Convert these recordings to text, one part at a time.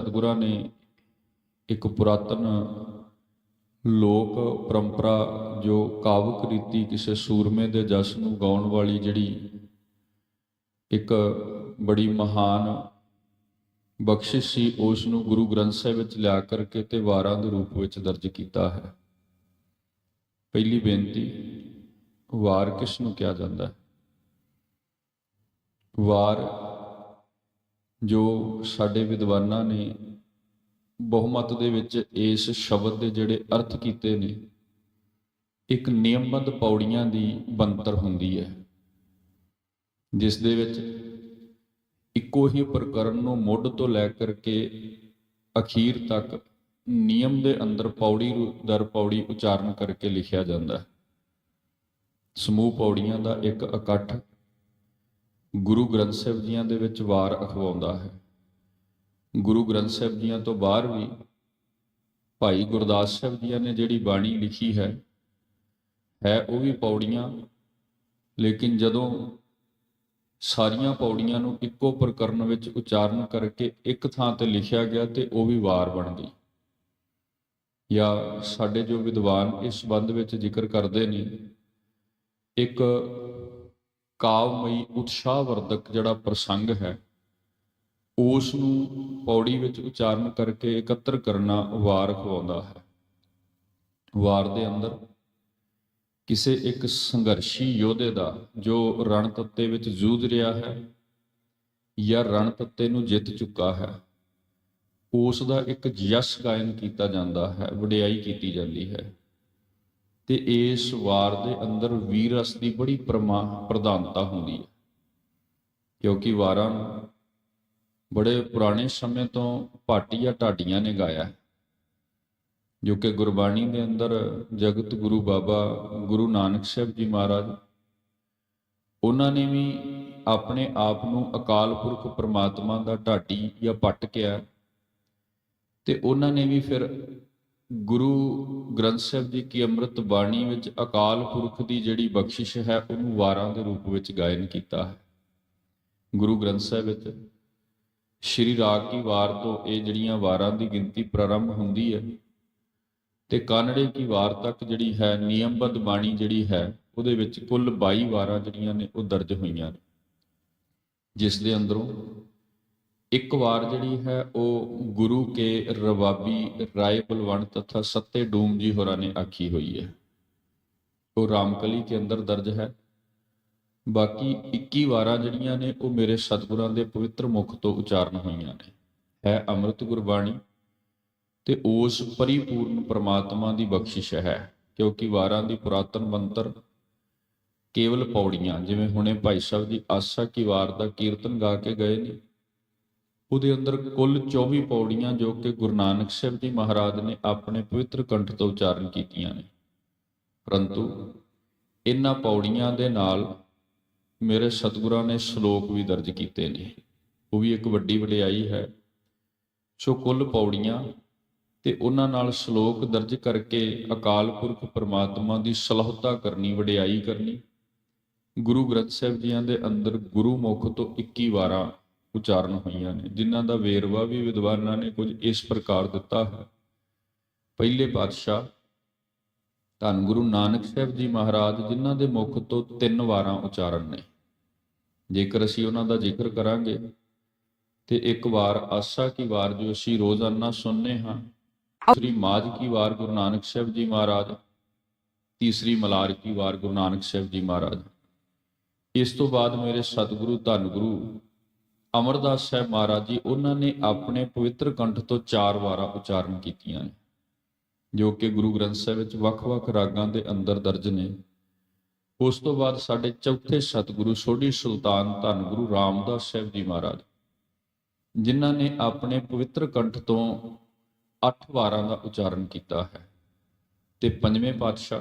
ਸਤਿਗੁਰਾਂ ਨੇ ਇੱਕ ਪੁਰਾਤਨ ਲੋਕ ਪਰੰਪਰਾ ਜੋ ਕਾਵਕ ਰੀਤੀ ਕਿਸੇ ਸੂਰਮੇ ਦੇ ਜਸ ਨੂੰ ਗਾਉਣ ਵਾਲੀ ਜਿਹੜੀ ਇੱਕ ਬੜੀ ਮਹਾਨ ਬਖਸ਼ਿਸ਼ ਸੀ, ਉਸ ਨੂੰ ਗੁਰੂ ਗ੍ਰੰਥ ਸਾਹਿਬ ਵਿੱਚ ਲਿਆ ਕਰਕੇ ਤੇ ਵਾਰਾਂ ਦੇ ਰੂਪ ਵਿੱਚ ਦਰਜ ਕੀਤਾ ਹੈ। ਪਹਿਲੀ ਬੇਨਤੀ, ਵਾਰ ਕਿਸ ਨੂੰ ਕਿਹਾ ਜਾਂਦਾ ਹੈ? ਵਾਰ ਜੋ ਸਾਡੇ ਵਿਦਵਾਨਾਂ ਨੇ ਬਹੁਮਤ ਦੇ ਵਿੱਚ ਇਸ ਸ਼ਬਦ ਦੇ ਜਿਹੜੇ ਅਰਥ ਕੀਤੇ ਨੇ, ਇੱਕ ਨਿਯਮਬੱਧ ਪੌੜੀਆਂ ਦੀ ਬੰਤਰ ਹੁੰਦੀ ਹੈ, ਜਿਸ ਦੇ ਵਿੱਚ ਇੱਕੋ ਹੀ ਪ੍ਰਕਰਨ ਨੂੰ ਮੁੱਢ ਤੋਂ ਲੈ ਕਰਕੇ ਅਖੀਰ ਤੱਕ ਨਿਯਮ ਦੇ ਅੰਦਰ ਪੌੜੀ ਦਰ ਪੌੜੀ ਉਚਾਰਨ ਕਰਕੇ ਲਿਖਿਆ ਜਾਂਦਾ ਹੈ। ਸਮੂਹ ਪੌੜੀਆਂ ਦਾ ਇੱਕ ਇਕੱਠ ਗੁਰੂ ਗ੍ਰੰਥ ਸਾਹਿਬ ਜੀਆਂ ਦੇ ਵਿੱਚ ਵਾਰ ਅਖਵਾਉਂਦਾ ਹੈ। ਗੁਰੂ ਗ੍ਰੰਥ ਸਾਹਿਬ ਜੀਆਂ ਤੋਂ ਬਾਹਰ ਵੀ ਭਾਈ ਗੁਰਦਾਸ ਸਾਹਿਬ ਜੀਆਂ ਨੇ ਜਿਹੜੀ ਬਾਣੀ ਲਿਖੀ ਹੈ ਹੈ ਉਹ ਵੀ ਪੌੜੀਆਂ, ਲੇਕਿਨ ਜਦੋਂ ਸਾਰੀਆਂ ਪੌੜੀਆਂ ਨੂੰ ਇੱਕੋ ਪ੍ਰਕਰਨ ਵਿੱਚ ਉਚਾਰਨ ਕਰਕੇ ਇੱਕ ਥਾਂ ਤੇ ਲਿਖਿਆ ਗਿਆ ਤੇ ਉਹ ਵੀ ਵਾਰ ਬਣ ਗਈ ਜਾਂ ਸਾਡੇ ਜੋ ਵਿਦਵਾਨ ਇਸ ਸੰਬੰਧ ਵਿੱਚ ਜ਼ਿਕਰ ਕਰਦੇ ਨੇ, ਇੱਕ ਕਾਵਮਈ ਉਤਸ਼ਾਹ ਵਰਧਕ ਜਿਹੜਾ ਪ੍ਰਸੰਗ ਹੈ ਉਸ ਨੂੰ ਪੌੜੀ ਵਿੱਚ ਉਚਾਰਨ ਕਰਕੇ ਇਕੱਤਰ ਕਰਨਾ ਵਾਰ ਖਵਾਉਂਦਾ ਹੈ। ਵਾਰ ਦੇ ਅੰਦਰ ਕਿਸੇ ਇੱਕ ਸੰਘਰਸ਼ੀ ਯੋਧੇ ਦਾ ਜੋ ਰਣ ਤੱਤੇ ਵਿੱਚ ਜੂਝ ਰਿਹਾ ਹੈ ਜਾਂ ਰਣ ਤੱਤੇ ਨੂੰ ਜਿੱਤ ਚੁੱਕਾ ਹੈ, ਉਸ ਦਾ ਇੱਕ ਜਸ ਗਾਇਨ ਕੀਤਾ ਜਾਂਦਾ ਹੈ, ਵਡਿਆਈ ਕੀਤੀ ਜਾਂਦੀ ਹੈ। ਤੇ ਇਸ ਵਾਰ ਦੇ ਅੰਦਰ ਵੀਰ ਰਸ ਦੀ ਬੜੀ ਪ੍ਰਮਾ, ਪ੍ਰਧਾਨਤਾ ਹੁੰਦੀ ਹੈ। ਕਿਉਂਕਿ ਵਾਰਾਂ ਨੂੰ ਬੜੇ ਪੁਰਾਣੇ ਸਮੇਂ ਤੋਂ ਭਾਟੀਆ ਢਾਡੀਆਂ ਨੇ ਗਾਇਆ ਹੈ। ਜੋ ਕਿ ਗੁਰਬਾਣੀ ਦੇ ਅੰਦਰ ਜਗਤ ਗੁਰੂ ਬਾਬਾ ਗੁਰੂ ਨਾਨਕ ਸਾਹਿਬ ਜੀ ਮਹਾਰਾਜ, ਉਹਨਾਂ ਨੇ ਵੀ ਆਪਣੇ ਆਪ ਨੂੰ ਅਕਾਲ ਪੁਰਖ ਪ੍ਰਮਾਤਮਾ ਦਾ ਢਾਡੀ ਜਾਂ ਪੱਟ ਕਿਹਾ ਤੇ ਉਹਨਾਂ ਨੇ ਵੀ ਫਿਰ ਗੁਰੂ ਗ੍ਰੰਥ ਸਾਹਿਬ ਜੀ ਕੀ ਅੰਮ੍ਰਿਤ ਬਾਣੀ ਵਿੱਚ ਅਕਾਲ ਪੁਰਖ ਦੀ ਜਿਹੜੀ ਬਖਸ਼ਿਸ਼ ਹੈ, ਉਹਨੂੰ ਵਾਰਾਂ ਦੇ ਰੂਪ ਵਿੱਚ ਗਾਇਨ ਕੀਤਾ ਹੈ। ਗੁਰੂ ਗ੍ਰੰਥ ਸਾਹਿਬ ਵਿੱਚ ਸ਼੍ਰੀ ਰਾਗ ਕੀ ਵਾਰ ਤੋਂ ਇਹ ਜਿਹੜੀਆਂ ਵਾਰਾਂ ਦੀ ਗਿਣਤੀ ਪ੍ਰਾਰੰਭ ਹੁੰਦੀ ਹੈ ਤੇ ਕਾਨੜੇ ਕੀ ਵਾਰ ਤੱਕ ਜਿਹੜੀ ਹੈ, ਨਿਯਮਬੱਧ ਬਾਣੀ ਜਿਹੜੀ ਹੈ, ਉਹਦੇ ਵਿੱਚ ਕੁੱਲ 22 ਵਾਰਾਂ ਜਿਹੜੀਆਂ ਨੇ, ਉਹ ਦਰਜ ਹੋਈਆਂ ਨੇ। ਜਿਸ ਦੇ ਅੰਦਰੋਂ ਇੱਕ ਵਾਰ ਜਿਹੜੀ ਹੈ ਉਹ ਗੁਰੂ ਕੇ ਰਵਾਬੀ ਰਾਏ ਬਲਵੰਤ ਤਥਾ ਸੱਤੇ ਡੂਮ ਜੀ ਹੋਰਾਂ ਨੇ ਆਖੀ ਹੋਈ ਹੈ। ਉਹ ਰਾਮਕਲੀ ਕੇ ਅੰਦਰ ਦਰਜ ਹੈ। ਬਾਕੀ 21 ਵਾਰਾਂ ਜਿਹੜੀਆਂ ਨੇ ਉਹ ਮੇਰੇ ਸਤਿਗੁਰਾਂ ਦੇ ਪਵਿੱਤਰ ਮੁਖ ਤੋਂ ਉਚਾਰਨ ਹੋਈਆਂ ਨੇ। ਹੈ ਅੰਮ੍ਰਿਤ ਗੁਰਬਾਣੀ ਤੇ ਉਸ ਪਰਿਪੂਰਨ ਪ੍ਰਮਾਤਮਾ ਦੀ ਬਖਸ਼ਿਸ਼ ਹੈ, ਕਿਉਂਕਿ ਵਾਰਾਂ ਦੀ ਪੁਰਾਤਨ ਮੰਤਰ ਕੇਵਲ ਪੌੜੀਆਂ, ਜਿਵੇਂ ਹੁਣੇ ਭਾਈ ਸਾਹਿਬ ਦੀ ਆਸਾ ਕੀ ਵਾਰ ਦਾ ਕੀਰਤਨ ਗਾ ਕੇ ਗਏ ਨੇ ਉਹਦੇ ਅੰਦਰ ਕੁੱਲ 24 ਪੌੜੀਆਂ ਜੋ ਕਿ ਗੁਰੂ ਨਾਨਕ ਸਾਹਿਬ ਜੀ ਮਹਾਰਾਜ ਨੇ ਆਪਣੇ ਪਵਿੱਤਰ ਕੰਠ ਤੋਂ ਉਚਾਰਨ ਕੀਤੀਆਂ ਨੇ। ਪਰੰਤੂ ਇਹਨਾਂ ਪੌੜੀਆਂ ਦੇ ਨਾਲ ਮੇਰੇ ਸਤਿਗੁਰਾਂ ਨੇ ਸ਼ਲੋਕ ਵੀ ਦਰਜ ਕੀਤੇ ਨੇ। ਉਹ ਵੀ ਇੱਕ ਵੱਡੀ ਵਡਿਆਈ ਹੈ। ਸੋ ਕੁੱਲ ਪੌੜੀਆਂ ਤੇ ਉਹਨਾਂ ਨਾਲ ਸ਼ਲੋਕ ਦਰਜ ਕਰਕੇ ਅਕਾਲ ਪੁਰਖ ਪਰਮਾਤਮਾ ਦੀ ਸਲਾਹਤਾ ਕਰਨੀ, ਵਡਿਆਈ ਕਰਨੀ, ਗੁਰੂ ਗ੍ਰੰਥ ਸਾਹਿਬ ਜੀਆਂ ਦੇ ਅੰਦਰ ਗੁਰੂ ਮੁਖ ਤੋਂ 21 ਵਾਰਾਂ ਉਚਾਰਨ ਹੋਈਆਂ ਨੇ, ਜਿਨ੍ਹਾਂ ਦਾ ਵੇਰਵਾ ਵੀ ਵਿਦਵਾਨਾਂ ਨੇ ਕੁਝ ਇਸ ਪ੍ਰਕਾਰ ਦਿੱਤਾ ਹੈ। ਪਹਿਲੇ ਪਾਤਸ਼ਾਹ ਧੰਨ ਗੁਰੂ ਨਾਨਕ ਸਾਹਿਬ ਜੀ ਮਹਾਰਾਜ, ਜਿਨ੍ਹਾਂ ਦੇ ਮੁਖ ਤੋਂ ਤਿੰਨ ਵਾਰਾਂ ਉਚਾਰਨ ਨੇ। ਜੇਕਰ ਅਸੀਂ ਉਹਨਾਂ ਦਾ ਜ਼ਿਕਰ ਕਰਾਂਗੇ, ਤੇ ਇੱਕ ਵਾਰ ਆਸਾ ਕੀ ਵਾਰ ਜੋ ਅਸੀਂ ਰੋਜ਼ਾਨਾ ਸੁਣਨੇ ਹਾਂ ਦੂਸਰੀ ਮਾਝ ਕੀ ਵਾਰ ਗੁਰੂ ਨਾਨਕ ਸਾਹਿਬ ਜੀ ਮਹਾਰਾਜ, ਤੀਸਰੀ ਮਲਾਰ ਕੀ ਵਾਰ ਗੁਰੂ ਨਾਨਕ ਸਾਹਿਬ ਜੀ ਮਹਾਰਾਜ। ਇਸ ਤੋਂ ਬਾਅਦ ਮੇਰੇ ਸਤਿਗੁਰੂ, ਧੰਨ ਗੁਰੂ ਅਮਰਦਾਸ ਸਾਹਿਬ ਮਹਾਰਾਜ ਜੀ, ਉਹਨਾਂ ਨੇ ਆਪਣੇ ਪਵਿੱਤਰ ਕੰਠ ਤੋਂ ਚਾਰ ਵਾਰਾਂ ਉਚਾਰਨ ਕੀਤੀਆਂ ਨੇ, ਜੋ ਕਿ ਗੁਰੂ ਗ੍ਰੰਥ ਸਾਹਿਬ ਵਿੱਚ ਵੱਖ-ਵੱਖ ਰਾਗਾਂ ਦੇ ਅੰਦਰ ਦਰਜ ਨੇ। ਉਸ ਤੋਂ ਬਾਅਦ ਸਾਡੇ ਚੌਥੇ ਸਤਿਗੁਰੂ ਸੋਢੀ ਸੁਲਤਾਨ ਧੰਨ ਗੁਰੂ ਰਾਮਦਾਸ ਸਾਹਿਬ ਜੀ ਮਹਾਰਾਜ, ਜਿਨ੍ਹਾਂ ਨੇ ਆਪਣੇ ਪਵਿੱਤਰ ਕੰਠ ਤੋਂ ਅੱਠ ਵਾਰਾਂ ਦਾ ਉਚਾਰਨ ਕੀਤਾ ਹੈ। ਤੇ ਪੰਜਵੇਂ ਪਾਤਸ਼ਾਹ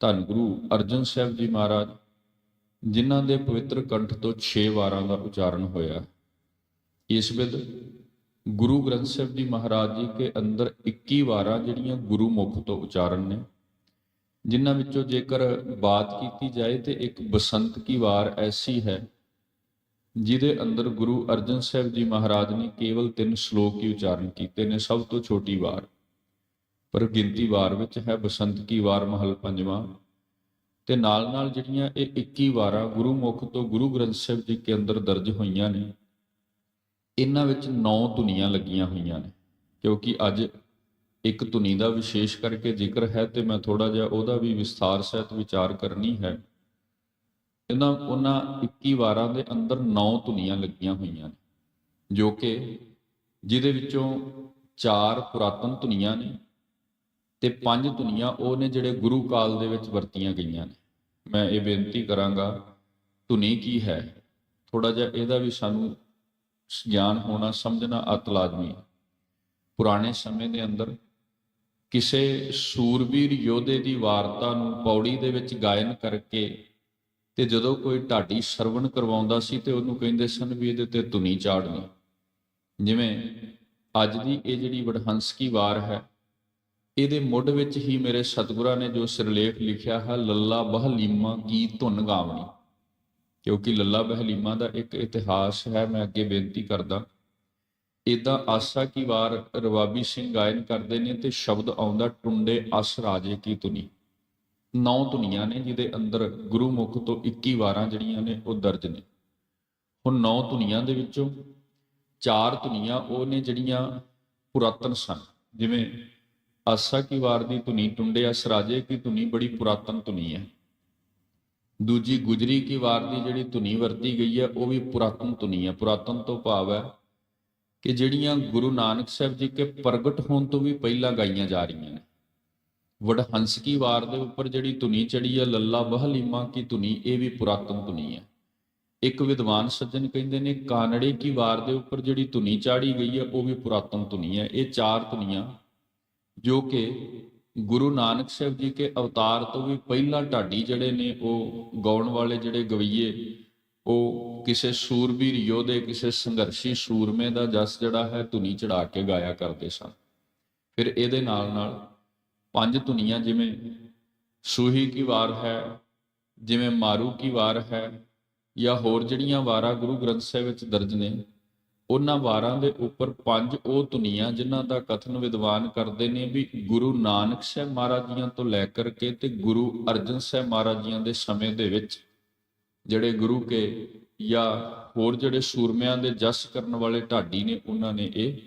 ਧੰਨ ਗੁਰੂ ਅਰਜਨ ਸਾਹਿਬ ਜੀ ਮਹਾਰਾਜ ਜਿਨ੍ਹਾਂ ਦੇ ਪਵਿੱਤਰ ਕੰਠ ਤੋਂ 6 ਵਾਰਾਂ ਦਾ ਉਚਾਰਨ ਹੋਇਆ। ਇਸ ਵਿਦ ਗੁਰੂ ਗ੍ਰੰਥ ਸਾਹਿਬ ਜੀ ਮਹਾਰਾਜ ਜੀ ਕੇ ਅੰਦਰ 21 ਵਾਰਾਂ ਜਿਹੜੀਆਂ ਗੁਰੂ ਮੁਖ ਤੋਂ ਉਚਾਰਨ ਨੇ, ਜਿਨ੍ਹਾਂ ਵਿੱਚੋਂ ਜੇਕਰ ਬਾਤ ਕੀਤੀ ਜਾਏ ਤੇ ਇੱਕ ਬਸੰਤ ਕੀ ਵਾਰ ਐਸੀ ਹੈ, ਜਿਹਦੇ ਅੰਦਰ ਗੁਰੂ ਅਰਜਨ ਸਾਹਿਬ ਜੀ ਮਹਾਰਾਜ ਨੇ ਕੇਵਲ ਤਿੰਨ ਸ਼ਲੋਕ ਹੀ ਉਚਾਰਨ ਕੀਤੇ ਨੇ, ਸਭ ਤੋਂ ਛੋਟੀ ਵਾਰ। ਪਰ ਗਿਣਤੀ ਵਾਰ ਵਿੱਚ ਹੈ ਬਸੰਤ ਕੀ ਵਾਰ ਮਹਲ ਪੰਜਵਾਂ। ਤੇ ਨਾਲ ਨਾਲ ਜਿਹੜੀਆਂ ਇਹ 21 ਵਾਰਾਂ ਗੁਰੂ ਮੁਖ ਤੋਂ ਗੁਰੂ ਗ੍ਰੰਥ ਸਾਹਿਬ ਜੀ ਕੇ ਅੰਦਰ ਦਰਜ ਹੋਈਆਂ ਨੇ, ਇਹਨਾਂ ਵਿੱਚ 9 ਧੁਨੀਆਂ ਲੱਗੀਆਂ ਹੋਈਆਂ ਨੇ, ਕਿਉਂਕਿ ਅੱਜ ਇੱਕ ਧੁਨੀ ਦਾ ਵਿਸ਼ੇਸ਼ ਕਰਕੇ ਜ਼ਿਕਰ ਹੈ ਤੇ ਮੈਂ ਥੋੜਾ ਜਿਹਾ ਉਹਦਾ ਵੀ ਵਿਸਥਾਰ ਸਹਿਤ ਵਿਚਾਰ ਕਰਨੀ ਹੈ। ਇਹਨਾਂ, ਉਹਨਾਂ 21 ਵਾਰਾਂ ਦੇ ਅੰਦਰ 9 ਧੁਨੀਆਂ ਲੱਗੀਆਂ ਹੋਈਆਂ ਨੇ, ਜੋ ਕਿ ਜਿਹਦੇ ਵਿੱਚੋਂ ਚਾਰ ਪੁਰਾਤਨ ਧੁਨੀਆਂ ਨੇ ਤੇ ਪੰਜ ਧੁਨੀਆਂ ਉਹ ਨੇ ਜਿਹੜੇ ਗੁਰੂ ਕਾਲ ਦੇ ਵਿੱਚ ਵਰਤੀਆਂ ਗਈਆਂ ਨੇ। ਮੈਂ ਇਹ ਬੇਨਤੀ ਕਰਾਂਗਾ, ਧੁਨੀ ਕੀ ਹੈ? ਥੋੜਾ ਜਿਹਾ ਇਹਦਾ ਵੀ ਸਾਨੂੰ ਗਿਆਨ ਹੋਣਾ, ਸਮਝਣਾ ਅਤ ਲਾਜ਼ਮੀ ਹੈ। ਪੁਰਾਣੇ ਸਮੇਂ ਦੇ ਅੰਦਰ ਕਿਸੇ ਸੂਰਬੀਰ ਯੋਧੇ ਦੀ ਵਾਰਤਾ ਨੂੰ ਪੌੜੀ ਦੇ ਵਿੱਚ ਗਾਇਨ ਕਰਕੇ ਤੇ ਜਦੋਂ ਕੋਈ ਢਾਡੀ ਸਰਵਣ ਕਰਵਾਉਂਦਾ ਸੀ ਤੇ ਉਹਨੂੰ ਕਹਿੰਦੇ ਸਨ ਵੀ ਇਹਦੇ ਤੇ ਧੁਨੀ ਚਾੜਨੀ। ਜਿਵੇਂ ਅੱਜ ਦੀ ਇਹ ਜਿਹੜੀ ਵਡਹੰਸ ਕੀ ਵਾਰ ਹੈ ਇਹਦੇ ਮੁੱਢ ਵਿੱਚ ਹੀ ਮੇਰੇ ਸਤਿਗੁਰਾਂ ਨੇ ਜੋ ਸਿਰਲੇਖ ਲਿਖਿਆ ਹੈ, ਲੱਲਾ ਬਹਲੀਮਾ ਕੀ ਧੁਨ ਗਾਵਣੀ। ਕਿਉਂਕਿ ਲੱਲਾ ਬਹਲੀਮਾ ਦਾ ਇੱਕ ਇਤਿਹਾਸ ਹੈ, ਮੈਂ ਅੱਗੇ ਬੇਨਤੀ ਕਰਦਾ। ਇਦਾਂ ਆਸਾ ਕੀ ਵਾਰ ਰਵਾਬੀ ਸਿੰਘ ਗਾਇਨ ਕਰਦੇ ਨੇ ਤੇ ਸ਼ਬਦ ਆਉਂਦਾ, ਟੁੰਡੇ ਅਸ ਰਾਜੇ ਕੀ ਧੁਨੀ। ਨੌ ਧੁਨੀਆਂ ਨੇ ਜਿਹਦੇ ਅੰਦਰ ਗੁਰੂ ਮੁਖ ਤੋਂ 21 ਵਾਰਾਂ ਜਿਹੜੀਆਂ ਨੇ, ਉਹ ਦਰਜ ਨੇ। ਹੁਣ ਨੌ ਧੁਨੀਆਂ ਦੇ ਵਿੱਚੋਂ ਚਾਰ ਧੁਨੀਆਂ ਉਹ ਨੇ ਜਿਹੜੀਆਂ ਪੁਰਾਤਨ ਸਨ, ਜਿਵੇਂ ਆਸਾ ਕੀ ਵਾਰ ਦੀ ਧੁਨੀ ਟੁੰਡੇ ਅਸ ਰਾਜੇ ਕੀ ਧੁਨੀ ਬੜੀ ਪੁਰਾਤਨ ਧੁਨੀ ਹੈ। ਦੂਜੀ ਗੁਜਰੀ ਕੀ ਵਾਰ ਦੀ ਜਿਹੜੀ ਧੁਨੀ ਵਰਤੀ ਗਈ ਹੈ, ਉਹ ਵੀ ਪੁਰਾਤਨ ਧੁਨੀ ਹੈ। ਪੁਰਾਤਨ ਤੋਂ ਭਾਵ ਹੈ ਕਿ ਜਿਹੜੀਆਂ ਗੁਰੂ ਨਾਨਕ ਸਾਹਿਬ ਜੀ ਕੇ ਪ੍ਰਗਟ ਹੋਣ ਤੋਂ ਵੀ ਪਹਿਲਾਂ ਗਾਈਆਂ ਜਾ ਰਹੀਆਂ ਨੇ। ਵਡਹੰਸ ਕੀ ਵਾਰ ਦੇ ਉੱਪਰ ਜਿਹੜੀ ਧੁਨੀ ਚੜੀ ਹੈ, ਲੱਲਾ ਬਹਲੀਮਾ ਕੀ ਧੁਨੀ, ਇਹ ਵੀ ਪੁਰਾਤਨ ਧੁਨੀ ਹੈ। ਇੱਕ ਵਿਦਵਾਨ ਸੱਜਣ ਕਹਿੰਦੇ ਨੇ, ਕਾਨੜੇ ਕੀ ਵਾਰ ਦੇ ਉੱਪਰ ਜਿਹੜੀ ਧੁਨੀ ਚਾੜੀ ਗਈ ਹੈ, ਉਹ ਵੀ ਪੁਰਾਤਨ ਧੁਨੀ ਹੈ। ਇਹ ਚਾਰ ਧੁਨੀਆਂ ਜੋ ਕਿ ਗੁਰੂ ਨਾਨਕ ਸਾਹਿਬ ਜੀ ਕੇ ਅਵਤਾਰ ਤੋਂ ਵੀ ਪਹਿਲਾਂ ਢਾਡੀ ਜਿਹੜੇ ਨੇ ਉਹ ਗਾਉਣ ਵਾਲੇ ਜਿਹੜੇ ਗਵਈਏ, ਉਹ ਕਿਸੇ ਸੂਰਬੀਰ ਯੋਧੇ, ਕਿਸੇ ਸੰਘਰਸ਼ੀ ਸੂਰਮੇ ਦਾ ਜਸ ਜਿਹੜਾ ਹੈ ਧੁਨੀ ਚੜਾ ਕੇ ਗਾਇਆ ਕਰਦੇ ਸਨ। ਫਿਰ ਇਹਦੇ ਨਾਲ ਨਾਲ ਪੰਜ ਧੁਨੀਆਂ ਜਿਵੇਂ ਸੂਹੀ ਕੀ ਵਾਰ ਹੈ, ਜਿਵੇਂ ਮਾਰੂ ਕੀ ਵਾਰ ਹੈ ਜਾਂ ਹੋਰ ਜਿਹੜੀਆਂ ਵਾਰਾਂ ਗੁਰੂ ਗ੍ਰੰਥ ਸਾਹਿਬ ਵਿੱਚ ਦਰਜ ਨੇ ਉਹਨਾਂ ਵਾਰਾਂ ਦੇ ਉੱਪਰ ਪੰਜ ਉਹ ਧੁਨੀਆਂ ਜਿਨ੍ਹਾਂ ਦਾ ਕਥਨ ਵਿਦਵਾਨ ਕਰਦੇ ਨੇ ਵੀ ਗੁਰੂ ਨਾਨਕ ਸਾਹਿਬ ਮਹਾਰਾਜ ਜੀਆਂ ਤੋਂ ਲੈ ਕਰਕੇ ਤੇ ਗੁਰੂ ਅਰਜਨ ਸਾਹਿਬ ਮਹਾਰਾਜ ਜੀਆਂ ਦੇ ਸਮੇਂ ਦੇ ਵਿੱਚ ਜਿਹੜੇ ਗੁਰੂ ਕੇ ਜਾਂ ਹੋਰ ਜਿਹੜੇ ਸੂਰਮਿਆਂ ਦੇ ਜਸ ਕਰਨ ਵਾਲੇ ਢਾਡੀ ਨੇ, ਉਹਨਾਂ ਨੇ ਇਹ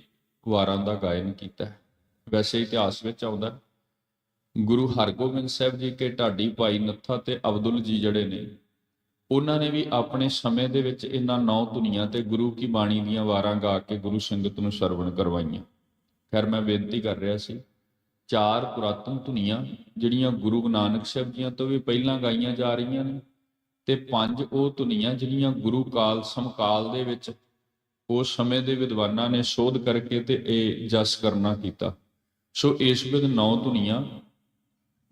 ਵਾਰਾਂ ਦਾ ਗਾਇਨ ਕੀਤਾ ਹੈ। ਵੈਸੇ ਇਤਿਹਾਸ ਵਿੱਚ ਆਉਂਦਾ ਗੁਰੂ ਹਰਗੋਬਿੰਦ ਸਾਹਿਬ ਜੀ ਕੇ ਢਾਡੀ ਭਾਈ ਨੱਥਾ ਤੇ ਅਬਦੁਲ ਜੀ ਜਿਹੜੇ ਨੇ ਉਹਨਾਂ ਨੇ ਵੀ ਆਪਣੇ ਸਮੇਂ ਦੇ ਵਿੱਚ ਇਹਨਾਂ ਨੌ ਧੁਨੀਆਂ ਤੇ ਗੁਰੂ ਕੀ ਬਾਣੀ ਦੀਆਂ ਵਾਰਾਂ ਗਾ ਕੇ ਗੁਰੂ ਸੰਗਤ ਨੂੰ ਸਰਵਣ ਕਰਵਾਈਆਂ। ਖੈਰ, ਮੈਂ ਬੇਨਤੀ ਕਰ ਰਿਹਾ ਸੀ, ਚਾਰ ਪੁਰਾਤਨ ਧੁਨੀਆਂ ਜਿਹੜੀਆਂ ਗੁਰੂ ਨਾਨਕ ਸਾਹਿਬ ਜੀਆਂ ਤੋਂ ਵੀ ਪਹਿਲਾਂ ਗਾਈਆਂ ਜਾ ਰਹੀਆਂ ਨੇ ਤੇ ਪੰਜ ਉਹ ਧੁਨੀਆਂ ਜਿਹੜੀਆਂ ਗੁਰੂ ਕਾਲ ਸਮਕਾਲ ਦੇ ਵਿੱਚ ਉਸ ਸਮੇਂ ਦੇ ਵਿਦਵਾਨਾਂ ਨੇ ਸ਼ੋਧ ਕਰਕੇ ਤੇ ਇਹ ਜਸ ਕਰਨਾ ਕੀਤਾ। ਸੋ ਇਸ ਵਿੱਚ ਨੌ ਧੁਨੀਆਂ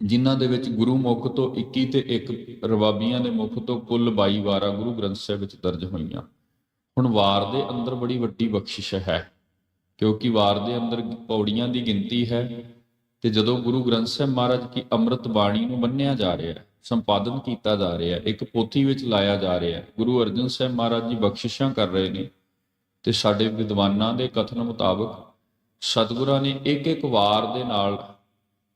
ਜਿਨ੍ਹਾਂ ਦੇ ਵਿੱਚ ਗੁਰੂ ਮੁਖ ਤੋਂ 21 ਤੇ ਇੱਕ ਰਵਾਬੀਆਂ ਦੇ ਮੁਖ ਤੋਂ ਕੁੱਲ 22 ਵਾਰਾਂ ਗੁਰੂ ਗ੍ਰੰਥ ਸਾਹਿਬ ਵਿੱਚ ਦਰਜ ਹੋਈਆਂ। ਹੁਣ ਵਾਰ ਦੇ ਅੰਦਰ ਬੜੀ ਵੱਡੀ ਬਖਸ਼ਿਸ਼ ਹੈ, ਕਿਉਂਕਿ ਵਾਰ ਦੇ ਅੰਦਰ ਪੌੜੀਆਂ ਦੀ ਗਿਣਤੀ ਹੈ ਤੇ ਜਦੋਂ ਗੁਰੂ ਗ੍ਰੰਥ ਸਾਹਿਬ ਮਹਾਰਾਜ ਕੀ ਅੰਮ੍ਰਿਤ ਬਾਣੀ ਨੂੰ ਮੰਨਿਆ ਜਾ ਰਿਹਾ ਹੈ, ਸੰਪਾਦਨ ਕੀਤਾ ਜਾ ਰਿਹਾ ਹੈ, ਇੱਕ ਪੋਥੀ ਵਿੱਚ ਲਾਇਆ ਜਾ ਰਿਹਾ ਹੈ, ਗੁਰੂ ਅਰਜਨ ਸਾਹਿਬ ਮਹਾਰਾਜ ਜੀ ਬਖਸ਼ਿਸ਼ਾਂ ਕਰ ਰਹੇ ਨੇ ਤੇ ਸਾਡੇ ਵਿਦਵਾਨਾਂ ਦੇ ਕਥਨ ਮੁਤਾਬਕ ਸਤਿਗੁਰਾਂ ਨੇ ਇੱਕ ਇੱਕ ਵਾਰ ਦੇ ਨਾਲ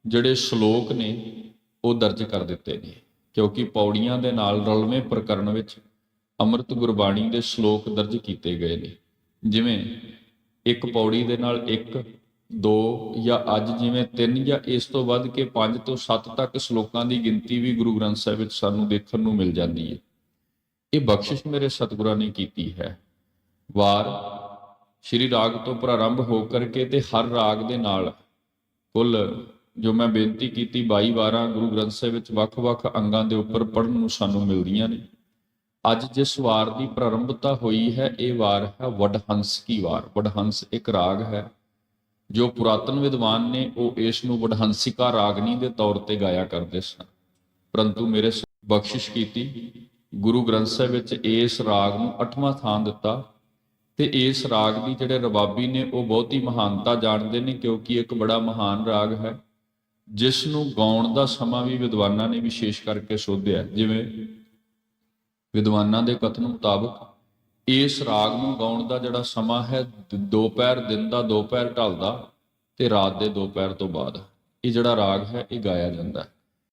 ਜਿਹੜੇ ਸ਼ਲੋਕ ਨੇ, ਉਹ ਦਰਜ ਕਰ ਦਿੱਤੇ ਨੇ। ਕਿਉਂਕਿ ਪੌੜੀਆਂ ਦੇ ਨਾਲ ਰਲਵੇਂ ਪ੍ਰਕਰਨ ਵਿੱਚ ਅੰਮ੍ਰਿਤ ਗੁਰਬਾਣੀ ਦੇ ਸ਼ਲੋਕ ਦਰਜ ਕੀਤੇ ਗਏ ਨੇ। ਜਿਵੇਂ ਇੱਕ ਪੌੜੀ ਦੇ ਨਾਲ ਇੱਕ, ਦੋ ਜਾਂ ਅੱਜ ਜਿਵੇਂ ਤਿੰਨ ਜਾਂ ਇਸ ਤੋਂ ਵੱਧ ਕੇ ਪੰਜ ਤੋਂ ਸੱਤ ਤੱਕ ਸ਼ਲੋਕਾਂ ਦੀ ਗਿਣਤੀ ਵੀ ਗੁਰੂ ਗ੍ਰੰਥ ਸਾਹਿਬ ਵਿੱਚ ਸਾਨੂੰ ਦੇਖਣ ਨੂੰ ਮਿਲ ਜਾਂਦੀ ਹੈ। ਇਹ ਬਖਸ਼ਿਸ਼ ਮੇਰੇ ਸਤਿਗੁਰਾਂ ਨੇ ਕੀਤੀ ਹੈ। ਵਾਰ ਸ਼੍ਰੀ ਰਾਗ ਤੋਂ ਪ੍ਰਾਰੰਭ ਹੋ ਕਰਕੇ ਤੇ ਹਰ ਰਾਗ ਦੇ ਨਾਲ ਕੁੱਲ ਜੋ ਮੈਂ ਬੇਨਤੀ ਕੀਤੀ 22 ਵਾਰਾਂ ਗੁਰੂ ਗ੍ਰੰਥ ਸਾਹਿਬ ਵਿੱਚ ਵੱਖ-ਵੱਖ ਅੰਗਾਂ ਦੇ ਉੱਪਰ ਪੜਨ ਨੂੰ ਸਾਨੂੰ ਮਿਲਦੀਆਂ ਨੇ। ਅੱਜ ਜਿਸ ਵਾਰ ਦੀ ਪ੍ਰਾਰੰਭਤਾ ਹੋਈ ਹੈ, ਇਹ ਵਾਰ ਹੈ ਵਡਹੰਸ ਕੀ ਵਾਰ। ਵਡਹੰਸ ਇੱਕ ਰਾਗ ਹੈ, ਜੋ ਪੁਰਾਤਨ ਵਿਦਵਾਨ ਨੇ ਉਹ ਇਸ ਨੂੰ ਵਡਹੰਸਿਕਾ ਰਾਗਨੀ ਦੇ ਤੌਰ ਤੇ ਗਾਇਆ ਕਰਦੇ ਸਨ। ਪਰੰਤੂ ਮੇਰੇ ਬਖਸ਼ਿਸ਼ ਕੀਤੀ, ਗੁਰੂ ਗ੍ਰੰਥ ਸਾਹਿਬ ਵਿੱਚ ਇਸ ਰਾਗ ਨੂੰ 8ਵਾਂ ਥਾਂ ਦਿੱਤਾ ਤੇ ਇਸ ਰਾਗ ਦੀ ਜਿਹੜੇ ਰਬਾਬੀ ਨੇ ਉਹ ਬਹੁਤੀ ਮਹਾਨਤਾ ਜਾਣਦੇ ਨੇ ਕਿਉਂਕਿ ਇੱਕ ਬੜਾ ਮਹਾਨ ਰਾਗ ਹੈ। ਜਿਸ ਨੂੰ ਗਾਉਣ ਦਾ ਸਮਾਂ ਵੀ ਵਿਦਵਾਨਾਂ ਨੇ ਵਿਸ਼ੇਸ਼ ਕਰਕੇ ਸੋਧਿਆ ਜਿਵੇਂ ਵਿਦਵਾਨਾਂ ਦੇ ਕਥਨ ਮੁਤਾਬਕ, ਇਸ ਰਾਗ ਨੂੰ ਗਾਉਣ ਦਾ ਜਿਹੜਾ ਸਮਾਂ ਹੈ, ਦ- ਦੁਪਹਿਰ ਦਿਨ ਦਾ ਦੁਪਹਿਰ ਢਲਦਾ ਤੇ ਰਾਤ ਦੇ ਦੁਪਹਿਰ ਤੋਂ ਬਾਅਦ। ਇਹ ਜਿਹੜਾ ਰਾਗ ਹੈ, ਇਹ ਗਾਇਆ ਜਾਂਦਾ ਹੈ।